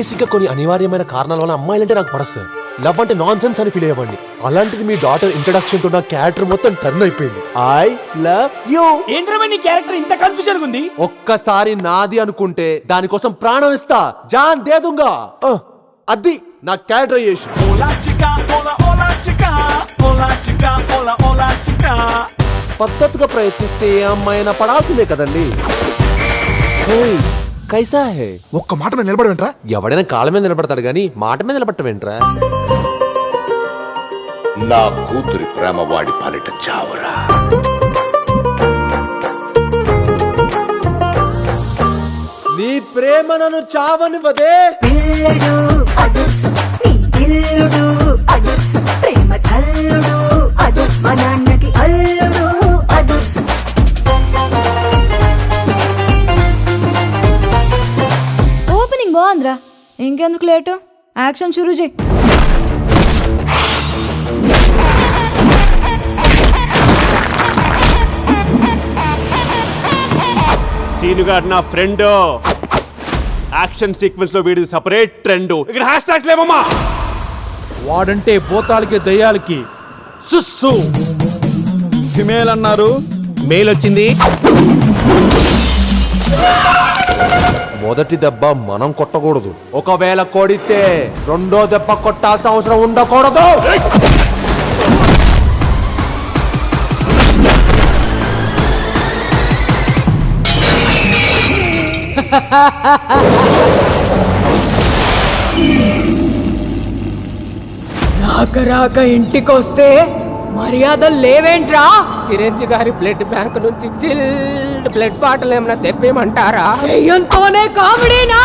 బేసిక్గా కొన్ని అనివార్యమైన కారణాల వల్ల అమ్మాయిలంటే నాకు పడదు సార్ లవ్ అంటే నాన్ సెన్స్ అని ఫీల్ అయ్యేవాడిని. అలాంటిది మీ డాటర్ ఇంట్రడక్షన్తో నా క్యారెక్టర్ మొత్తం టర్న్ అయిపోయింది. I love you. ఏంద్రమే నీ క్యారెక్టర్ ఇంత కన్ఫ్యూజన్ ఉంది ఒక్కసారి నాది అనుకుంటే దానికోసం ప్రాణం ఇస్తా. జాన్ దేదుంగా. అది నా hola chica. పద్ధతిగా ప్రయత్నిస్తే ఏ అమ్మాయినా పడాల్సిందే కదండి. కైసా హే? ఒక్క మాట మీద నిలబడి వెంట్రా ఎవడైనా కాళ్ళ మీద నిలబడతాడు గానీ మాట మీద నిలబట్టమేంట్రా నా కూతురి ప్రేమ వాడి పాలిట చావరా. నీ ప్రేమ నన్ను చావనివ్వదే. పిల్లడు అదుర్సు బాగుందిరా ఇంకెందుకు లేటు? యాక్షన్ షురూ చేయి. సీనుగాడు నా ఫ్రెండ్. యాక్షన్ సీక్వెన్స్లో వీడి సపరేట్ ట్రెండ్. ఇక్కడ హ్యాష్ ట్యాగ్స్ లేవమ్మా. వాడంటే భూతాలకి దయ్యాలకి సుస్సు. ఫిమేల్ అన్నారు. మెయిల్ వచ్చింది. మొదటి దెబ్బ మనం కొట్టకూడదు. ఒకవేళ కొడితే రెండో దెబ్బ కొట్టాల్సిన అవసరం ఉండకూడదు. రాక రాక ఇంటికొస్తే మర్యాదలు లేవేంట్రా? చిరంజీవి గారి బ్లడ్ బ్యాంక్ నుంచి చిల్డ్ బ్లడ్ బాటిల్ ఏమైనా తెప్పేమంటారా ఎంతోనే కామెడీనా?